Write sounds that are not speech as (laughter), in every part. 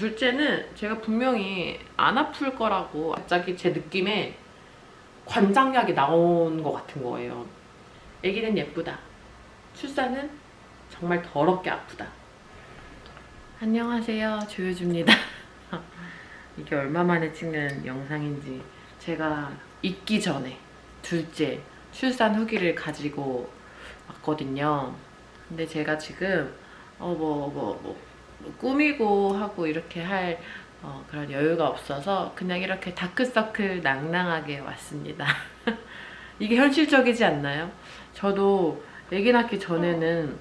둘째는 제가 분명히 안 아플 거라고 갑자기 제 느낌에 관장약이 나온 것 같은 거예요. 아기는 예쁘다. 출산은 정말 더럽게 아프다. 안녕하세요. 조효주입니다. (laughs) 이게 얼마 만에 찍는 영상인지 제가 있기 전에 둘째 출산 후기를 가지고 왔거든요. 근데 제가 지금 어뭐뭐 뭐 꾸미고 하고 이렇게 할 어, 그런 여유가 없어서 그냥 이렇게 다크서클 낭낭하게 왔습니다. (laughs) 이게 현실적이지 않나요? 저도 아기 낳기 전에는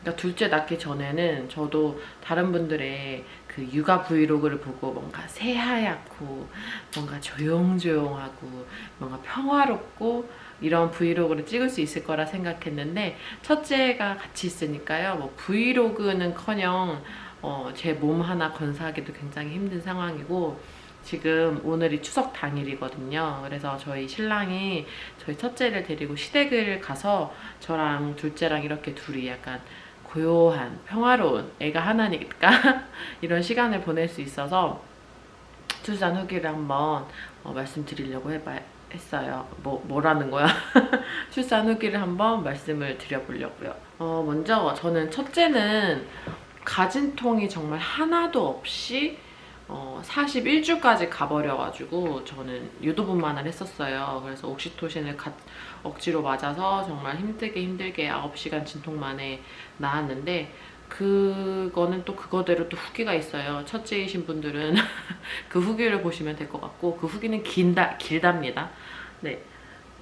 그러니까 둘째 낳기 전에는 저도 다른 분들의 그 육아 브이로그를 보고 뭔가 새하얗고 뭔가 조용조용하고 뭔가 평화롭고 이런 브이로그를 찍을 수 있을 거라 생각했는데 첫째가 같이 있으니까요. 뭐 브이로그는커녕 어, 제 몸 하나 건사하기도 굉장히 힘든 상황이고 지금 오늘이 추석 당일이거든요. 그래서 저희 신랑이 저희 첫째를 데리고 시댁을 가서 저랑 둘째랑 이렇게 둘이 약간 고요한 평화로운 애가 하나니까 (laughs) 이런 시간을 보낼 수 있어서 출산 후기를 한번 어, 말씀드리려고 해봐 했어요. 뭐 뭐라는 거야? (laughs) 출산 후기를 한번 말씀을 드려보려고요. 어, 먼저 저는 첫째는 가진 통이 정말 하나도 없이 어, 41주까지 가버려가지고 저는 유도분만을 했었어요. 그래서 옥시토신을 가, 억지로 맞아서 정말 힘들게 힘들게 9시간 진통 만에 나왔는데 그거는 또 그거대로 또 후기가 있어요. 첫째이신 분들은 (laughs) 그 후기를 보시면 될 것 같고 그 후기는 길다, 길답니다. 네.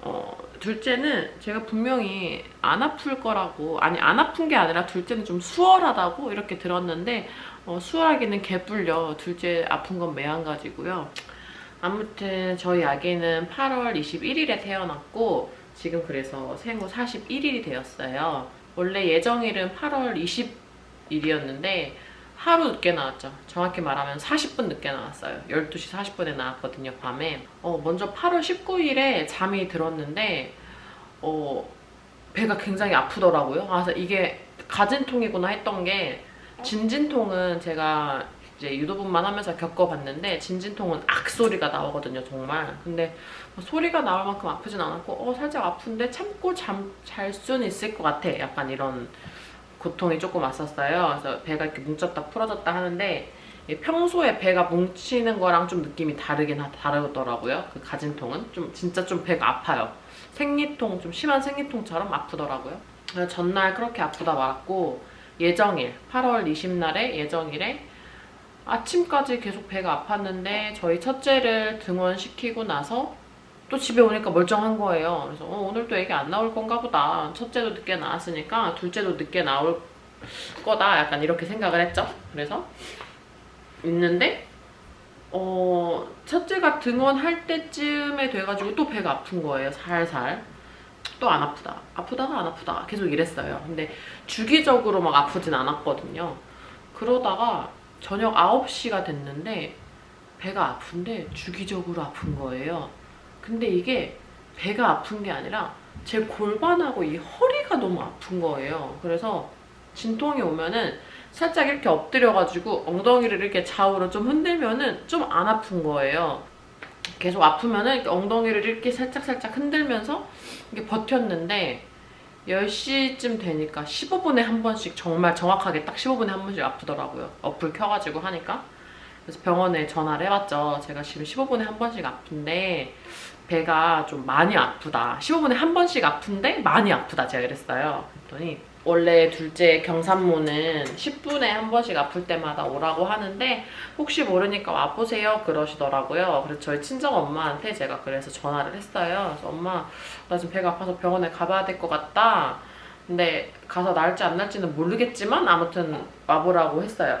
어, 둘째는 제가 분명히 안 아플 거라고 아니 안 아픈 게 아니라 둘째는 좀 수월하다고 이렇게 들었는데 어, 수월하기는 개뿔려. 둘째 아픈 건 매한가지고요. 아무튼 저희 아기는 8월 21일에 태어났고 지금 그래서 생후 41일이 되었어요. 원래 예정일은 8월 20일이었는데 하루 늦게 나왔죠. 정확히 말하면 40분 늦게 나왔어요. 12시 40분에 나왔거든요, 밤에. 어, 먼저 8월 19일에 잠이 들었는데, 어, 배가 굉장히 아프더라고요. 그래서 이게 가진통이구나 했던 게, 진진통은 제가 이제 유도분만 하면서 겪어봤는데, 진진통은 악소리가 나오거든요, 정말. 근데 뭐 소리가 나올 만큼 아프진 않았고, 어, 살짝 아픈데 참고 잠, 잘 수는 있을 것 같아. 약간 이런 고통이 조금 왔었어요. 그래서 배가 이렇게 뭉쳤다 풀어졌다 하는데 평소에 배가 뭉치는 거랑 좀 느낌이 다르긴 하, 다르더라고요. 그 가진통은 좀 진짜 좀 배가 아파요. 생리통 좀 심한 생리통처럼 아프더라고요. 전날 그렇게 아프다 말았고 예정일 8월 20날에 예정일에 아침까지 계속 배가 아팠는데 저희 첫째를 등원시키고 나서 또 집에 오니까 멀쩡한 거예요. 그래서 어, 오늘 또 애기 안 나올 건가 보다. 첫째도 늦게 나왔으니까 둘째도 늦게 나올 거다. 약간 이렇게 생각을 했죠. 그래서 있는데 어, 첫째가 등원할 때쯤에 돼가지고 또 배가 아픈 거예요. 살살. 또 안 아프다. 아프다가 안 아프다. 계속 이랬어요. 근데 주기적으로 막 아프진 않았거든요. 그러다가 저녁 9시가 됐는데 배가 아픈데 주기적으로 아픈 거예요. 근데 이게 배가 아픈 게 아니라 제 골반하고 이 허리가 너무 아픈 거예요. 그래서 진통이 오면은 살짝 이렇게 엎드려가지고 엉덩이를 이렇게 좌우로 좀 흔들면은 좀 안 아픈 거예요. 계속 아프면은 엉덩이를 이렇게 살짝살짝 흔들면서 이게 버텼는데 10시쯤 되니까 15분에 한 번씩 정말 정확하게 딱 15분에 한 번씩 아프더라고요. 어플 켜가지고 하니까. 그래서 병원에 전화를 해봤죠. 제가 지금 15분에 한 번씩 아픈데 배가 좀 많이 아프다. 15분에 한 번씩 아픈데 많이 아프다. 제가 그랬어요. 그랬더니 원래 둘째 경산모는 10분에 한 번씩 아플 때마다 오라고 하는데 혹시 모르니까 와보세요 그러시더라고요. 그래서 저희 친정 엄마한테 제가 그래서 전화를 했어요. 그래서 엄마 나 지금 배가 아파서 병원에 가봐야 될 것 같다. 근데 가서 나을지 안 나을지는 모르겠지만 아무튼 와보라고 했어요.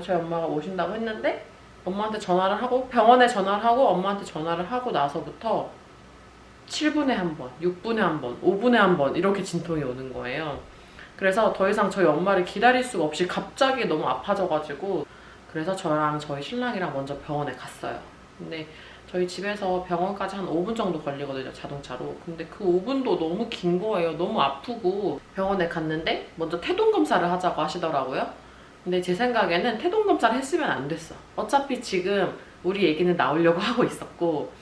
저희 엄마가 오신다고 했는데 엄마한테 전화를 하고 병원에 전화를 하고 엄마한테 전화를 하고 나서부터 7분에 한 번, 6분에 한 번, 5분에 한 번 이렇게 진통이 오는 거예요. 그래서 더 이상 저희 엄마를 기다릴 수가 없이 갑자기 너무 아파져가지고 그래서 저랑 저희 신랑이랑 먼저 병원에 갔어요. 근데 저희 집에서 병원까지 한 5분 정도 걸리거든요, 자동차로. 근데 그 5분도 너무 긴 거예요. 너무 아프고 병원에 갔는데 먼저 태동 검사를 하자고 하시더라고요. 근데 제 생각에는 태동 검사를 했으면 안 됐어. 어차피 지금 우리 얘기는 나오려고 (laughs) 하고 있었고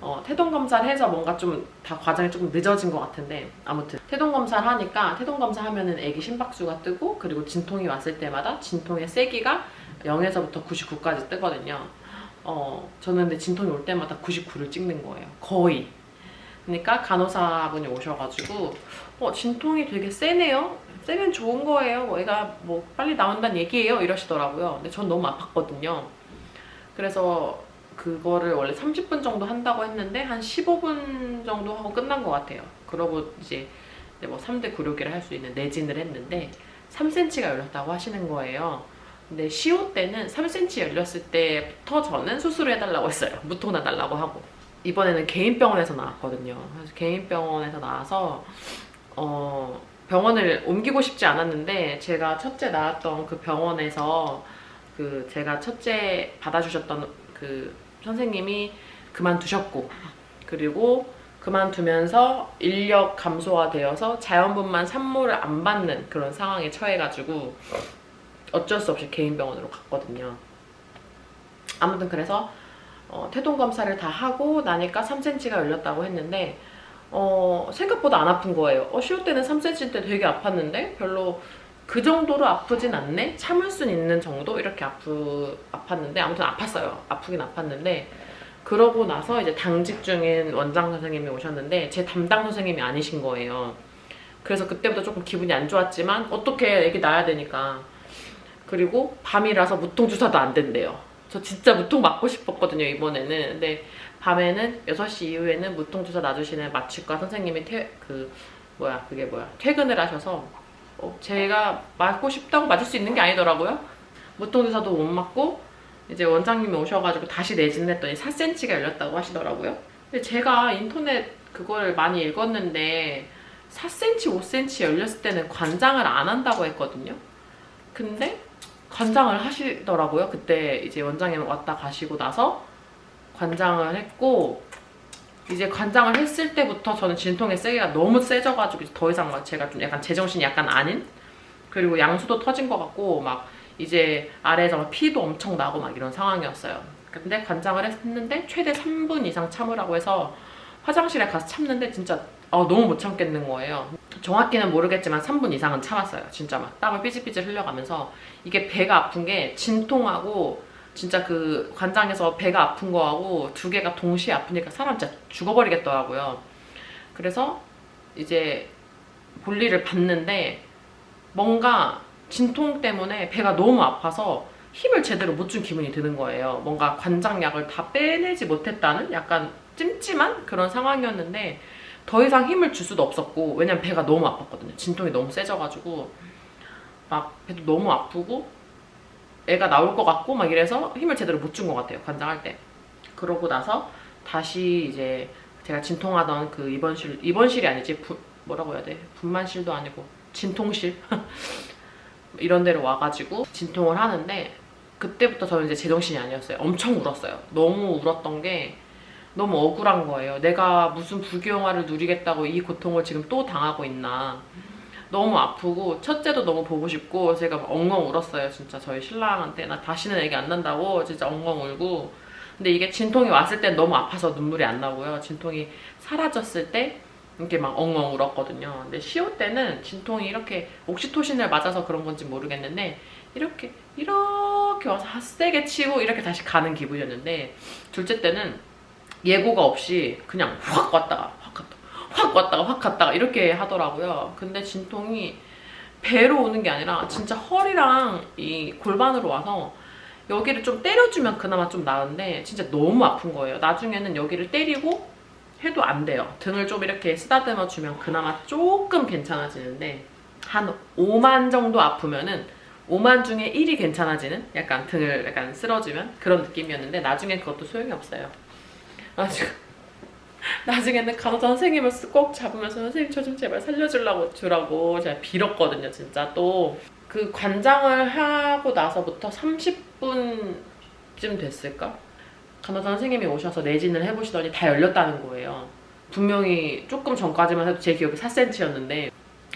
어, 태동 검사를 해서 뭔가 좀 다 과정이 조금 늦어진 것 같은데 아무튼 태동 검사를 하니까 태동 검사 하면은 애기 심박수가 뜨고 그리고 진통이 왔을 때마다 진통의 세기가 0에서부터 99까지 뜨거든요. 어, 저는 근데 진통이 올 때마다 99를 찍는 거예요. 거의. 그러니까 간호사분이 오셔가지고 어, 진통이 되게 세네요. 세면 좋은 거예요. 뭐 애가 뭐 빨리 나온다는 얘기예요. 이러시더라고요. 근데 전 너무 아팠거든요. 그래서 그거를 원래 30분 정도 한다고 했는데 한 15분 정도 하고 끝난 것 같아요. 그러고 이제 뭐 3대 구룡기를 할 수 있는 내진을 했는데 3cm가 열렸다고 하시는 거예요. 근데 시호 때는 3cm 열렸을 때부터 저는 수술을 해달라고 했어요. 무통 놔달라고 하고. 이번에는 개인 병원에서 나왔거든요. 그래서 개인 병원에서 나와서 어, 병원을 옮기고 싶지 않았는데 제가 첫째 나왔던 그 병원에서 그 제가 첫째 받아주셨던 그 선생님이 그만두셨고 그리고 그만두면서 인력 감소가 되어서 자연분만 산모를 안 받는 그런 상황에 처해가지고 어쩔 수 없이 개인 병원으로 갔거든요. 아무튼 그래서 어, 태동 검사를 다 하고 나니까 3cm가 열렸다고 했는데 어, 생각보다 안 아픈 거예요. 어, 쉬울 때는 3cm 때 되게 아팠는데 별로 그 정도로 아프진 않네? 참을 수 있는 정도? 이렇게 아프, 아팠는데 아무튼 아팠어요. 아프긴 아팠는데 그러고 나서 이제 당직 중인 원장 선생님이 오셨는데 제 담당 선생님이 아니신 거예요. 그래서 그때부터 조금 기분이 안 좋았지만 어떻게 애기 낳아야 되니까 그리고 밤이라서 무통 주사도 안 된대요. 저 진짜 무통 맞고 싶었거든요 이번에는. 근데 밤에는 6시 이후에는 무통 주사 놔주시는 마취과 선생님이 퇴, 그 뭐야 그게 뭐야 퇴근을 하셔서 어, 제가 맞고 싶다고 맞을 수 있는 게 아니더라고요. 무통 주사도 못 맞고 이제 원장님이 오셔가지고 다시 내진을 했더니 4cm가 열렸다고 하시더라고요. 근데 제가 인터넷 그걸 많이 읽었는데 4cm, 5cm 열렸을 때는 관장을 안 한다고 했거든요. 근데 관장을 하시더라고요. 그때 이제 원장님 왔다 가시고 나서 관장을 했고 이제 관장을 했을 때부터 저는 진통의 세기가 너무 세져가지고 더 이상 막 제가 좀 약간 제정신이 약간 아닌 그리고 양수도 터진 것 같고 막 이제 아래에서 막 피도 엄청 나고 막 이런 상황이었어요. 근데 관장을 했는데 최대 3분 이상 참으라고 해서 화장실에 가서 참는데 진짜 아, 너무 못 참겠는 거예요. 정확히는 모르겠지만 3분 이상은 참았어요. 진짜 막 땀을 삐질삐질 흘려가면서 이게 배가 아픈 게 진통하고 진짜 그 관장에서 배가 아픈 거하고 두 개가 동시에 아프니까 사람 진짜 죽어버리겠더라고요. 그래서 이제 볼일을 봤는데 뭔가 진통 때문에 배가 너무 아파서 힘을 제대로 못 준 기분이 드는 거예요. 뭔가 관장약을 다 빼내지 못했다는 약간 찜찜한 그런 상황이었는데 더 이상 힘을 줄 수도 없었고 왜냐면 배가 너무 아팠거든요. 진통이 너무 세져가지고 막 배도 너무 아프고 애가 나올 것 같고 막 이래서 힘을 제대로 못 준 것 같아요. 관장할 때. 그러고 나서 다시 이제 제가 진통하던 그 입원실 입원실이 아니지 부, 뭐라고 해야 돼 분만실도 아니고 진통실 (laughs) 이런 데로 와가지고 진통을 하는데 그때부터 저는 이제 제정신이 아니었어요. 엄청 울었어요. 너무 울었던 게 너무 억울한 거예요. 내가 무슨 불교영화를 누리겠다고 이 고통을 지금 또 당하고 있나. 너무 아프고 첫째도 너무 보고 싶고 제가 막 엉엉 울었어요. 진짜 저희 신랑한테 나 다시는 애기 안 난다고 진짜 엉엉 울고 근데 이게 진통이 왔을 땐 너무 아파서 눈물이 안 나고요. 진통이 사라졌을 때 이렇게 막 엉엉 울었거든요. 근데 시호 때는 진통이 이렇게 옥시토신을 맞아서 그런 건지 모르겠는데 이렇게 이렇게 와서 세게 치고 이렇게 다시 가는 기분이었는데 둘째 때는 예고가 없이 그냥 확 왔다가 확 갔다 확 왔다가 확 갔다가 이렇게 하더라고요. 근데 진통이 배로 오는 게 아니라 진짜 허리랑 이 골반으로 와서 여기를 좀 때려주면 그나마 좀 나은데 진짜 너무 아픈 거예요. 나중에는 여기를 때리고 해도 안 돼요. 등을 좀 이렇게 쓰다듬어 주면 그나마 조금 괜찮아지는데 한 5만 정도 아프면은 5만 중에 1이 괜찮아지는 약간 등을 약간 쓸어주면 그런 느낌이었는데 나중에 그것도 소용이 없어요. 나중에 (laughs) 나중에는 간호사 선생님을 꼭 잡으면서 선생님 저 좀 제발 살려주려고 주라고 제가 빌었거든요 진짜 또 그 관장을 하고 나서부터 30분쯤 됐을까? 간호사 선생님이 오셔서 내진을 해보시더니 다 열렸다는 거예요 분명히 조금 전까지만 해도 제 기억이 4cm였는데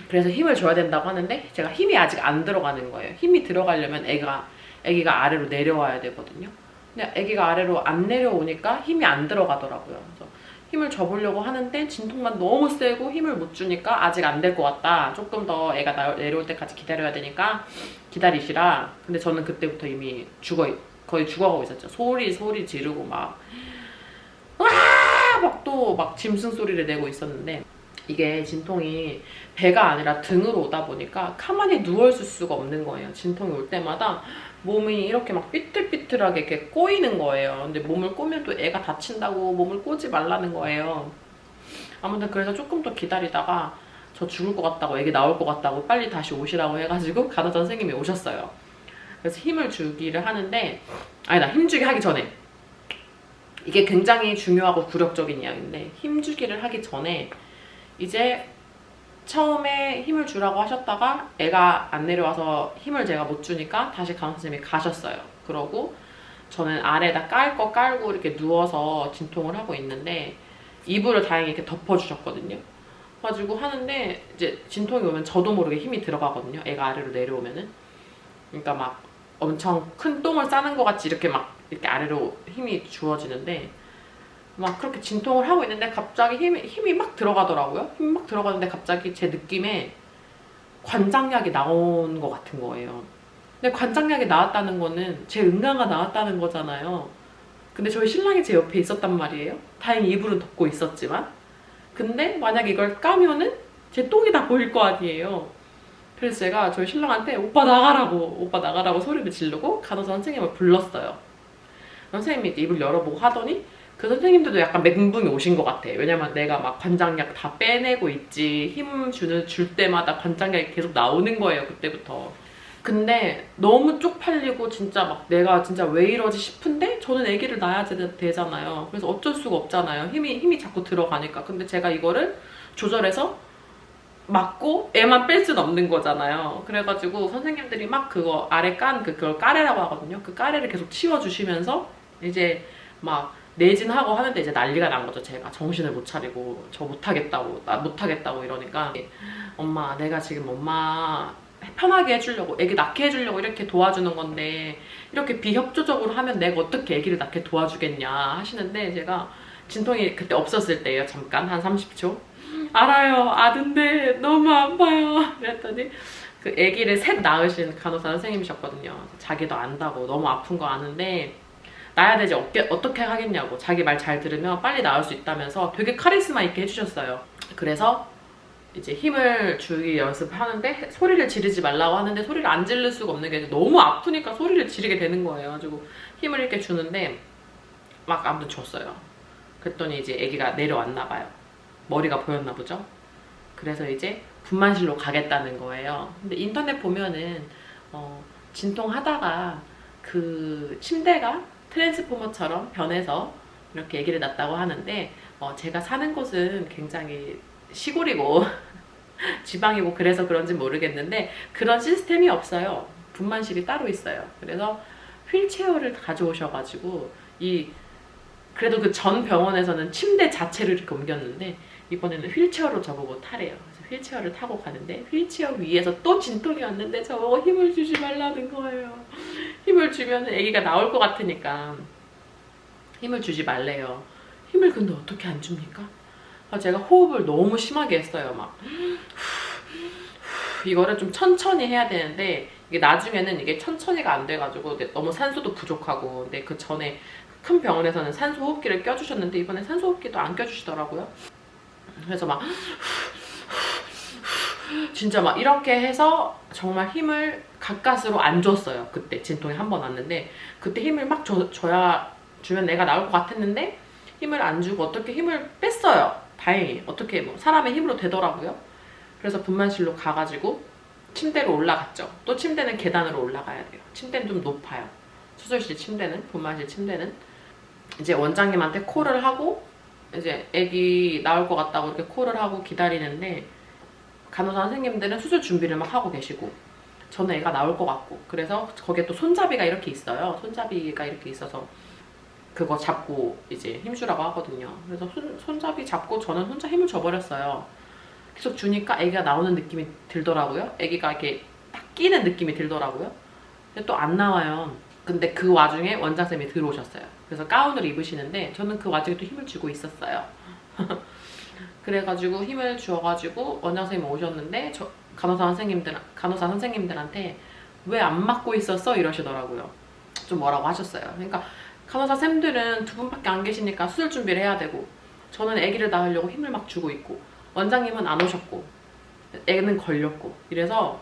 그래서 힘을 줘야 된다고 하는데 제가 힘이 아직 안 들어가는 거예요. 힘이 들어가려면 애가 애기가 아래로 내려와야 되거든요. 근데 애기가 아래로 안 내려오니까 힘이 안 들어가더라고요. 그래서 힘을 줘보려고 하는데 진통만 너무 세고 힘을 못 주니까 아직 안 될 것 같다. 조금 더 애가 나- 내려올 때까지 기다려야 되니까 기다리시라. 근데 저는 그때부터 이미 죽어 거의 죽어가고 있었죠. 소리 소리 지르고 막 막또 막 짐승 소리를 내고 있었는데 이게 진통이 배가 아니라 등으로 오다 보니까 가만히 누워 있을 수가 없는 거예요. 진통이 올 때마다 몸이 이렇게 막 삐뚤삐뚤하게 이렇게 꼬이는 거예요. 근데 몸을 꼬면 또 애가 다친다고 몸을 꼬지 말라는 거예요. 아무튼 그래서 조금 더 기다리다가 저 죽을 것 같다고 애기 나올 것 같다고 빨리 다시 오시라고 해가지고 (laughs) 간호사 선생님이 오셨어요. 그래서 힘을 주기를 하는데 아니다 힘 주기 하기 전에 이게 굉장히 중요하고 굴욕적인 이야기인데 힘 주기를 하기 전에 이제 처음에 힘을 주라고 하셨다가 애가 안 내려와서 힘을 제가 못 주니까 다시 선생님이 가셨어요. 그러고 저는 아래에다 깔 거 깔고 이렇게 누워서 진통을 하고 있는데 이불을 다행히 이렇게 덮어주셨거든요. 가지고 하는데 이제 진통이 오면 저도 모르게 힘이 들어가거든요. 애가 아래로 내려오면은. 그러니까 막 엄청 큰 똥을 싸는 것 같이 이렇게 막 이렇게 아래로 힘이 주어지는데 막 그렇게 진통을 하고 있는데 갑자기 힘이, 힘이 막 들어가더라고요. 힘이 막 들어가는데 갑자기 제 느낌에 관장약이 나온 것 같은 거예요. 근데 관장약이 나왔다는 거는 제 응가가 나왔다는 거잖아요. 근데 저희 신랑이 제 옆에 있었단 말이에요. 다행히 이불은 덮고 있었지만. 근데 만약 이걸 까면은 제 똥이 다 보일 거 아니에요. 그래서 제가 저희 신랑한테 오빠 나가라고 오빠 나가라고 소리를 지르고 간호사 선생님을 불렀어요. 선생님이 이제 입을 열어보고 하더니 그 선생님들도 약간 멘붕이 오신 것 같아. 왜냐면 내가 막 관장약 다 빼내고 있지 힘 주는 줄 때마다 관장약이 계속 나오는 거예요 그때부터. 근데 너무 쪽팔리고 진짜 막 내가 진짜 왜 이러지 싶은데 저는 아기를 낳아야 되- 되잖아요. 그래서 어쩔 수가 없잖아요. 힘이 힘이 자꾸 들어가니까. 근데 제가 이거를 조절해서 맞고 애만 뺄 수는 없는 거잖아요. 그래가지고 선생님들이 막 그거 아래 깐 그- 그걸 까레라고 하거든요. 그 까레를 계속 치워주시면서 이제 막 내진하고 하는데 이제 난리가 난 거죠. 제가 정신을 못 차리고 저 못하겠다고 나 못하겠다고 이러니까 엄마 내가 지금 엄마 편하게 해주려고 애기 낳게 해주려고 이렇게 도와주는 건데 이렇게 비협조적으로 하면 내가 어떻게 애기를 낳게 도와주겠냐 하시는데 제가 진통이 그때 없었을 때예요. 잠깐 한 30초. 알아요. 아는데 너무 아파요. 그랬더니 그 아기를 셋 낳으신 간호사 선생님이셨거든요. 자기도 안다고 너무 아픈 거 아는데 낳아야 되지 어떻게, 어떻게 하겠냐고 자기 말 잘 들으면 빨리 나을 수 있다면서 되게 카리스마 있게 해주셨어요. 그래서 이제 힘을 주기 연습하는데 소리를 지르지 말라고 하는데 소리를 안 지를 수가 없는 게 너무 아프니까 소리를 지르게 되는 거예요. 가지고 힘을 이렇게 주는데 막 아무튼 줬어요. 그랬더니 이제 아기가 내려왔나 봐요. 머리가 보였나 보죠. 그래서 이제 분만실로 가겠다는 거예요. 근데 인터넷 보면은 어, 진통하다가 그 침대가 트랜스포머처럼 변해서 이렇게 아기를 낳았다고 하는데 어, 제가 사는 곳은 굉장히 시골이고 (laughs) 지방이고 그래서 그런지 모르겠는데 그런 시스템이 없어요. 분만실이 따로 있어요. 그래서 휠체어를 가져오셔가지고 이 그래도 그 전 병원에서는 침대 자체를 이렇게 옮겼는데 이번에는 휠체어로 저보고 타래요. 그래서 휠체어를 타고 가는데 휠체어 위에서 또 진통이 왔는데 저보고 힘을 주지 말라는 거예요. 힘을 주면 아기가 나올 것 같으니까 힘을 주지 말래요. 힘을 근데 어떻게 안 줍니까? 아, 제가 호흡을 너무 심하게 했어요. 막 (sighs) 이거를 좀 천천히 해야 되는데 이게 나중에는 이게 천천히가 안 돼가지고 너무 산소도 부족하고 근데 그 전에 큰 병원에서는 산소 호흡기를 껴주셨는데 이번에 산소 호흡기도 안 껴주시더라고요. 그래서 막 (sighs) (sighs) 진짜 막 이렇게 해서 정말 힘을 가까스로 안 줬어요. 그때 진통이 한 번 왔는데 그때 힘을 막 줘, 줘야 주면 내가 나올 것 같았는데 힘을 안 주고 어떻게 힘을 뺐어요. 다행히 어떻게 뭐 사람의 힘으로 되더라고요. 그래서 분만실로 가가지고 침대로 올라갔죠. 또 침대는 계단으로 올라가야 돼요. 침대는 좀 높아요. 수술실 침대는 분만실 침대는 이제 원장님한테 콜을 하고 이제 아기 나올 것 같다고 이렇게 콜을 하고 기다리는데 간호사 선생님들은 수술 준비를 막 하고 계시고 저는 애가 나올 것 같고 그래서 거기에 또 손잡이가 이렇게 있어요. 손잡이가 이렇게 있어서 그거 잡고 이제 힘주라고 하거든요. 그래서 손, 손잡이 잡고 저는 혼자 힘을 줘버렸어요. 계속 주니까 아기가 나오는 느낌이 들더라고요. 아기가 이렇게 딱 끼는 느낌이 들더라고요. 근데 또 안 나와요. 근데 그 와중에 원장쌤이 들어오셨어요. 그래서 가운을 입으시는데 저는 그 와중에 또 힘을 주고 있었어요. (laughs) 그래가지고 힘을 주어가지고 원장쌤이 오셨는데 저 간호사 선생님들 간호사 선생님들한테 왜 안 맞고 있었어 이러시더라고요. 좀 뭐라고 하셨어요. 그러니까 간호사 쌤들은 두 분밖에 안 계시니까 수술 준비를 해야 되고 저는 아기를 낳으려고 힘을 막 주고 있고 원장님은 안 오셨고 애는 걸렸고 이래서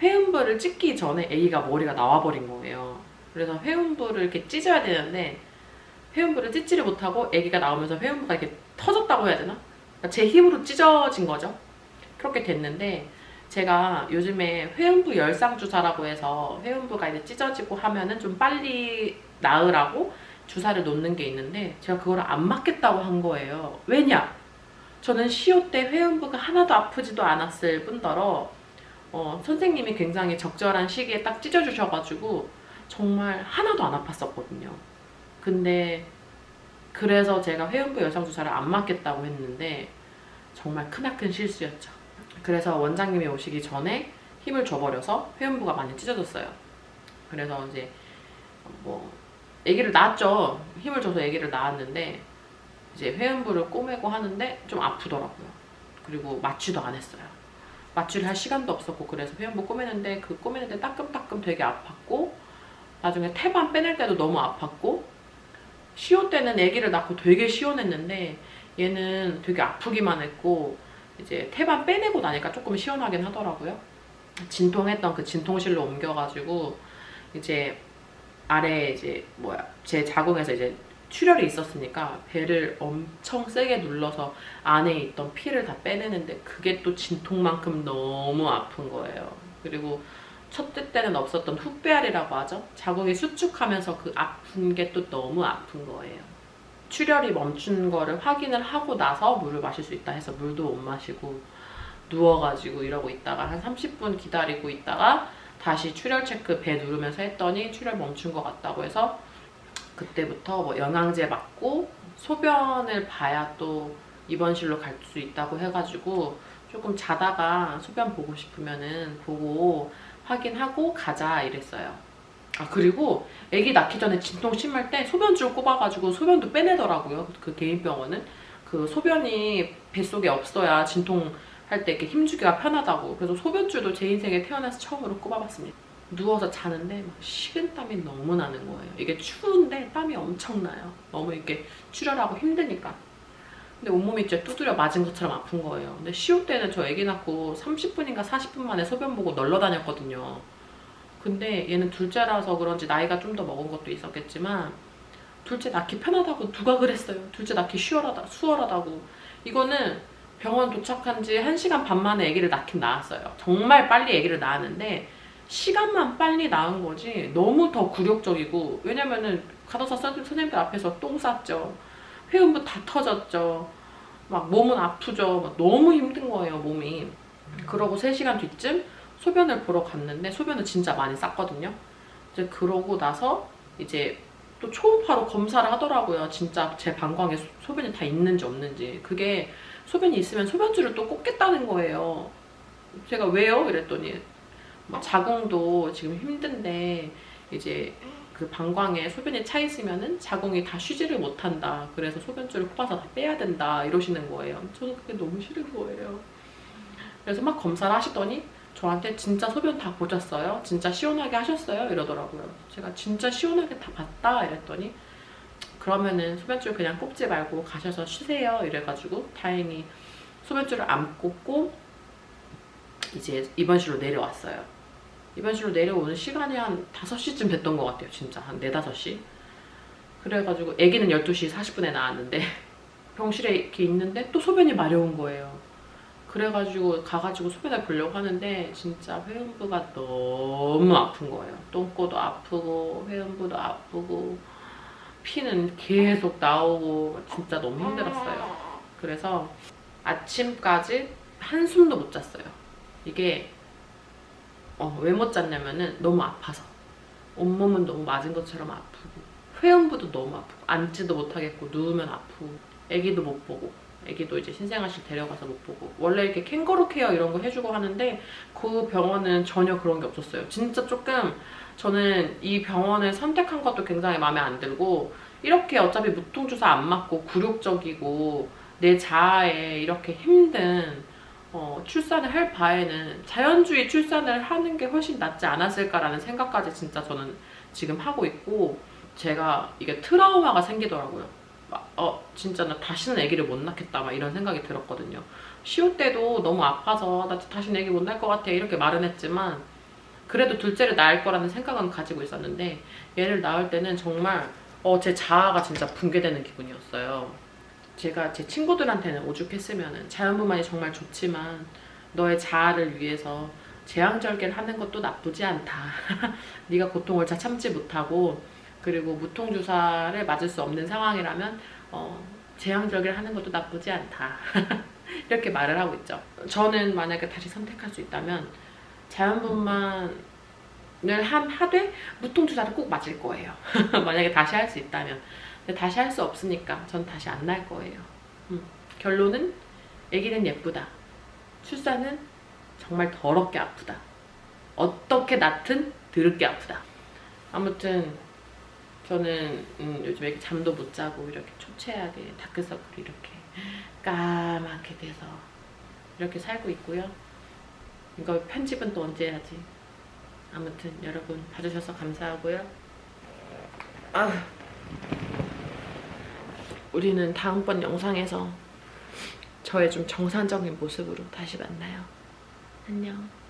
회음부를 찍기 전에 아기가 머리가 나와버린 거예요. 그래서 회음부를 이렇게 찢어야 되는데 회음부를 찢지를 못하고 아기가 나오면서 회음부가 이렇게 터졌다고 해야 되나? 제 힘으로 찢어진 거죠. 그렇게 됐는데 제가 요즘에 회음부 열상 주사라고 해서 회음부가 이제 찢어지고 하면은 좀 빨리 나으라고 주사를 놓는 게 있는데 제가 그거를 안 맞겠다고 한 거예요. 왜냐? 저는 시호 때 회음부가 하나도 아프지도 않았을 뿐더러 어, 선생님이 굉장히 적절한 시기에 딱 찢어주셔가지고 정말 하나도 안 아팠었거든요. 근데 그래서 제가 회음부 열상 주사를 안 맞겠다고 했는데 정말 크나큰 실수였죠. 그래서 원장님이 오시기 전에 힘을 줘버려서 회음부가 많이 찢어졌어요. 그래서 이제 뭐 아기를 낳았죠. 힘을 줘서 아기를 낳았는데 이제 회음부를 꼬매고 하는데 좀 아프더라고요. 그리고 마취도 안 했어요. 마취를 할 시간도 없었고 그래서 회음부 꼬매는데 그 꼬매는데 따끔따끔 되게 아팠고 나중에 태반 빼낼 때도 너무 아팠고 시호 때는 아기를 낳고 되게 시원했는데 얘는 되게 아프기만 했고 이제 태반 빼내고 나니까 조금 시원하긴 하더라고요. 진통했던 그 진통실로 옮겨가지고 이제 아래 이제 뭐야 제 자궁에서 이제 출혈이 있었으니까 배를 엄청 세게 눌러서 안에 있던 피를 다 빼내는데 그게 또 진통만큼 너무 아픈 거예요. 그리고 첫째 때는 없었던 훅배알이라고 하죠. 자궁이 수축하면서 그 아픈 게 또 너무 아픈 거예요. 출혈이 멈춘 거를 확인을 하고 나서 물을 마실 수 있다 해서 물도 못 마시고 누워가지고 이러고 있다가 한 30분 기다리고 있다가 다시 출혈 체크 배 누르면서 했더니 출혈 멈춘 것 같다고 해서 그때부터 뭐 영양제 맞고 소변을 봐야 또 입원실로 갈 수 있다고 해가지고 조금 자다가 소변 보고 싶으면은 보고 확인하고 가자 이랬어요. 아 그리고 아기 낳기 전에 진통 심할 때 소변줄 꼽아가지고 소변도 빼내더라고요. 그 개인 병원은 그 소변이 뱃속에 없어야 진통 할때 이렇게 힘주기가 편하다고. 그래서 소변줄도 제 인생에 태어나서 처음으로 꼽아봤습니다. 누워서 자는데 막 식은땀이 너무 나는 거예요. 이게 추운데 땀이 엄청 나요. 너무 이렇게 출혈하고 힘드니까. 근데 온몸이 진짜 두드려 맞은 것처럼 아픈 거예요. 근데 시호 때는 저 아기 낳고 30분인가 40분 만에 소변 보고 널러 다녔거든요. 근데 얘는 둘째라서 그런지 나이가 좀 더 먹은 것도 있었겠지만 둘째 낳기 편하다고 누가 그랬어요. 둘째 낳기 수월하다, 수월하다고. 이거는 병원 도착한 지 1시간 반 만에 아기를 낳긴 낳았어요. 정말 빨리 아기를 낳았는데 시간만 빨리 낳은 거지 너무 더 굴욕적이고 왜냐면은 간호사 선생님들 앞에서 똥 쌌죠. 회음부 다 터졌죠. 막 몸은 아프죠. 막 너무 힘든 거예요, 몸이. 그러고 3시간 뒤쯤 소변을 보러 갔는데 소변을 진짜 많이 쌌거든요. 이제 그러고 나서 이제 또 초음파로 검사를 하더라고요. 진짜 제 방광에 소- 소변이 다 있는지 없는지. 그게 소변이 있으면 소변줄을 또 꽂겠다는 거예요. 제가 왜요? 이랬더니 뭐 자궁도 지금 힘든데 이제 그 방광에 소변이 차 있으면은 자궁이 다 쉬지를 못한다. 그래서 소변줄을 꼽아서 다 빼야 된다. 이러시는 거예요. 저는 그게 너무 싫은 거예요. 그래서 막 검사를 하시더니 저한테 진짜 소변 다 보셨어요? 진짜 시원하게 하셨어요? 이러더라고요. 제가 진짜 시원하게 다 봤다 이랬더니 그러면은 소변줄 그냥 꼽지 말고 가셔서 쉬세요 이래가지고 다행히 소변줄을 안 꼽고 이제 입원실로 내려왔어요. 입원실로 내려오는 시간이 한 5시쯤 됐던 것 같아요. 진짜 한 4, 5시. 그래가지고 아기는 12시 40분에 나왔는데 병실에 이렇게 있는데 또 소변이 마려운 거예요. 그래가지고 가가지고 소변을 보려고 하는데 진짜 회음부가 너무 아픈 거예요. 똥꼬도 아프고 회음부도 아프고 피는 계속 나오고 진짜 너무 힘들었어요. 그래서 아침까지 한숨도 못 잤어요. 이게 어, 왜 못 잤냐면은 너무 아파서 온몸은 너무 맞은 것처럼 아프고 회음부도 너무 아프고 앉지도 못하겠고 누우면 아프고 애기도 못 보고 애기도 이제 신생아실 데려가서 못 보고 원래 이렇게 캥거루 케어 이런 거 해주고 하는데 그 병원은 전혀 그런 게 없었어요. 진짜 조금 저는 이 병원을 선택한 것도 굉장히 마음에 안 들고 이렇게 어차피 무통주사 안 맞고 굴욕적이고 내 자아에 이렇게 힘든 어, 출산을 할 바에는 자연주의 출산을 하는 게 훨씬 낫지 않았을까라는 생각까지 진짜 저는 지금 하고 있고 제가 이게 트라우마가 생기더라고요. 막, 어 진짜 나 다시는 아기를 못 낳겠다 막 이런 생각이 들었거든요. 시호 때도 너무 아파서 나 다시는 아기 못 낳을 것 같아 이렇게 말은 했지만 그래도 둘째를 낳을 거라는 생각은 가지고 있었는데 얘를 낳을 때는 정말 어, 제 자아가 진짜 붕괴되는 기분이었어요. 제가 제 친구들한테는 오죽했으면 자연분만이 정말 좋지만 너의 자아를 위해서 제왕절개를 하는 것도 나쁘지 않다. (laughs) 네가 고통을 잘 참지 못하고 그리고 무통주사를 맞을 수 없는 상황이라면 어, 제왕절개를 하는 것도 나쁘지 않다. (laughs) 이렇게 말을 하고 있죠. 저는 만약에 다시 선택할 수 있다면 자연분만을 한 하되 무통주사를 꼭 맞을 거예요. (laughs) 만약에 다시 할 수 있다면. 다시 할 수 없으니까 전 다시 안 날 거예요. 음, 결론은 아기는 예쁘다. 출산은 정말 더럽게 아프다. 어떻게 낳든 더럽게 아프다. 아무튼 저는 음, 요즘 애기 잠도 못 자고 이렇게 초췌하게 다크서클 이렇게 까맣게 돼서 이렇게 살고 있고요. 이거 편집은 또 언제 해야지. 아무튼 여러분 봐주셔서 감사하고요. 아, 우리는 다음번 영상에서 저의 좀 정상적인 모습으로 다시 만나요. 안녕.